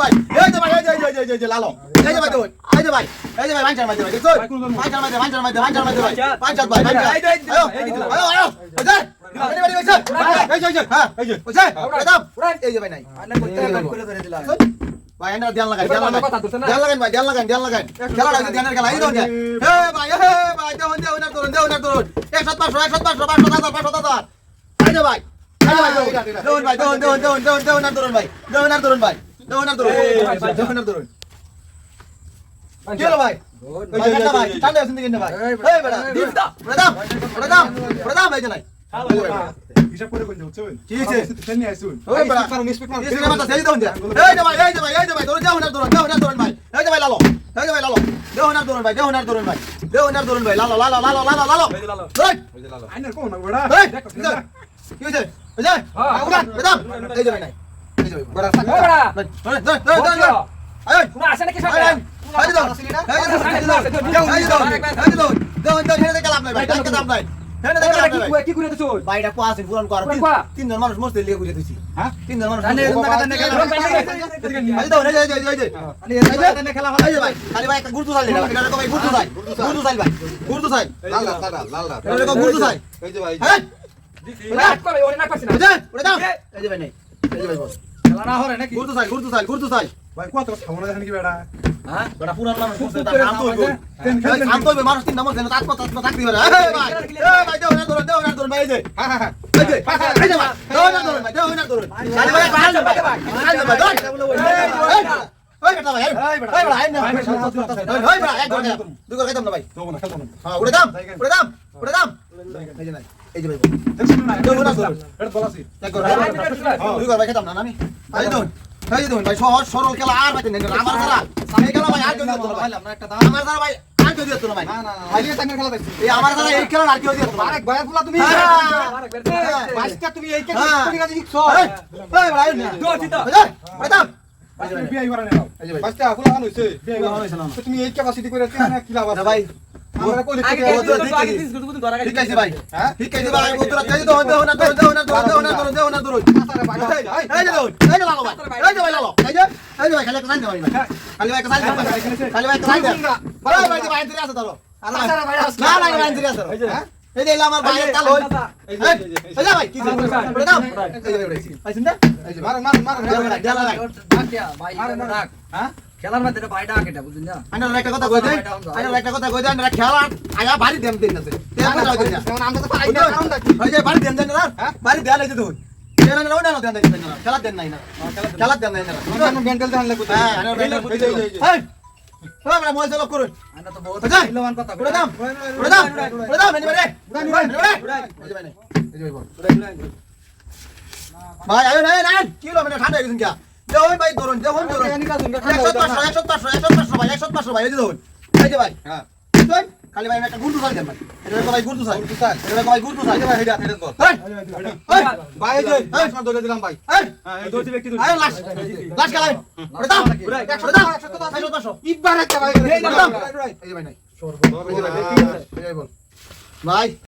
ভাই এই যে ভাই এই যে এই যে এই যে এই যে লালো এই যে ভাই দেখুন এই যে ভাই এই যে ভাই ভাঞ্চার মাঝে ভাই দেখুন ভাঞ্চার মাঝে ভাঞ্চার মাঝে ভাঞ্চার মাঝে ভাই ভাঞ্চার ভাই ভাঞ্চার এই যে, এই যে, আয়ো আয়ো এই যে এই যে এই যে হ্যাঁ এই যে বুঝছে প্রথম এই যে ভাই নাই ভাই এন্ডার ধ্যান লাগাই ধ্যান লাগাই না ধ্যান লাগাই ভাই ধ্যান লাগাই ধ্যান লাগাই খেলা হইছে ধ্যানের খেলা এই দোন হে ভাই হে ভাই দেউন দেউন আর ধরুন দেউন আর ধরুন 100 500 100 500 500 500 500 এই যে ভাই দেউন ভাই দেউন দেউন দেউন দেউন দেউন আর ধরুন ভাই দেউন আর ধরুন ভাই আর ধরুন আর ধরুন কি হলো ভাই ভাই ভাই ঠান্ডা আছেন দিকে ভাই এই বেটা দিস দা প্রদাম প্রদাম প্রদাম ভাই জানাই হিসাব করে কোন হচ্ছে কি হইছে তেল নিয়ে আসুন ওই বেটা এই সিনেমা সেই দোন এই যে ভাই এই যে ভাই এই যে ভাই ধরুন দেউন আর ধরুন দেউন আর ধরুন ভাই এই যে ভাই লালো এই যে ভাই লালো দেউন আর ধরুন ভাই দেউন আর ধরুন ভাই দেউন আর ধরুন ভাই লালো লালো লালো লালো লালো ধরুন আইনার কোন বড়া এই কি হইছে এই যে আগুন প্রদাম এই যে ভাই নাই তিনজন মানুষ লিয়ে গুজে দিছি হ্যাঁ? তিনজন মানুষ গুরুত্ব চাই গুরুত্ব চাই ভাই। গুরুত্ব চাই গুরুত্ব চাই এই যে ভাই। ওরে না পারছি না এই দাও এই যে ভাই নাই এই যে ভাই বস। না হরে নাকি গুরুত্ব চাই গুরুত্ব চাই গুরুত্ব চাই ভাই কত খাওয়া দেখেন কি বেড়া হ্যাঁ বড় পুরান মানুষ মরতে করে শান্ত হইব তেন খেলতে শান্ত হইব মানুষ তিনটা মরতে না তাৎপর তাৎপর থাকতে পারে এই ভাই এই ভাই দেও না ধরুন দেও না ধরুন ভাই যে হ্যাঁ হ্যাঁ হ্যাঁ এই যে এই যে ভাই দেও না ধরুন ভাই দেও না ধরুন খালি ভাই খালি ভাই খালি ভাই ধর এই ওই বেটা ভাই এই বেটা এই বেটা এই না ওই বেটা এক ঘণ্টা দুই ঘণ্টা খাইতাম না ভাই তো না খেলব না হ্যাঁ উড়ে দাম উড়ে দাম উড়ে দাম এই যে ভাই না না ভাই না সহজ সরল খেলা আর ভাই নেই আমার খেলা এই খেলা ভাই আর কেউ দিত না আমার দ্বারা ভাই আর কেউ দিত না ভাই ভাই এটা টাঙ্গের খেলা দেখছিস এই আমার দ্বারা এই খেলা আর কেউ দিত না আরেক ভাইয়ের ফুলা তুমি হ্যাঁ। বাইশটা তুমি এই কে হ্যাঁ। তুমি কাছে শিখছো এই ভাই দো জিতা এই দাম বিয়ে করে নাও এই যে ভাই বাইশটা ফুলা হইছে বিয়ে ফুলা হইছে তুমি এই ক্যাপাসিটি করে তেনা কি লাভ আছে ভাই ঠিক আছে। ভাই হ্যাঁ ঠিক আছে ভাই উত্তর চাই তো দেও না দেও দেও না দেও না দেও না দেও না দেও এই যে এই যে লালো ভাই এই যে ভাই লালো এই যে এই যে ভাই খালি সাইন দাও ভাই খালি ভাই সাইন দাও খালি ভাই সাইন দাও ভাই ভাই ভাই ধরে আছে ধরো না না ভাই ধরে আছে হ্যাঁ এই যে আমার ভাই কাল হই এই যে ভাই কি দাও এই যে ভাই পাইছেন না এই যে মার মার মার দেও না দেও না হ্যাঁ খেলার মধ্যে ডাক এটা বুঝুন না? আইনার একটা কথা কই একটা কথা কই আইনার খেলা আগা বাড়ি দেম দেন না তে। না আমরা তো পাই না ওই যে বাড়ি দেন দেন না বাড়ি দেয়া লাগছে তুই দেন না ওটা না দেন দেন না। খেলা দেন নাই না। খেলা দেন নাই। না। মেন্টাল হ্যাঁ আমরা মোবাইল করুন আমরা তো বহুত। মূল্যবান কথা উড়ে দাম উড়ে দাম উড়ে দাম এনে রে এই যে ভাই নে এই যে ভাই বল না না কি হলো মানে ঠান্ডা গেছেন কি দেখুন ভাই ধরুন দেখুন ধরুন একশো পাঁচশো একশো পাঁচশো একশো পাঁচশো ভাই একশো পাঁচশো ভাই এই যে এই যে ভাই হ্যাঁ খালি ভাই একটা গুরুত্ব চাই দেন ভাই এটা ভাই গুরুত্ব চাই গুরুত্ব চাই। এটা ভাই গুরুত্ব চাই ভাই হেডা হেডা বল এই এই ভাই এই যে আসমান ধরে দিলাম ভাই এই হ্যাঁ এই দুটি আয় লাশ লাশ খেলাই ওরে দাও ওরে দাও একশো পাঁচশো ইবার একটা ভাই এই যে ভাই নাই এই ভাই ভাই বল ভাই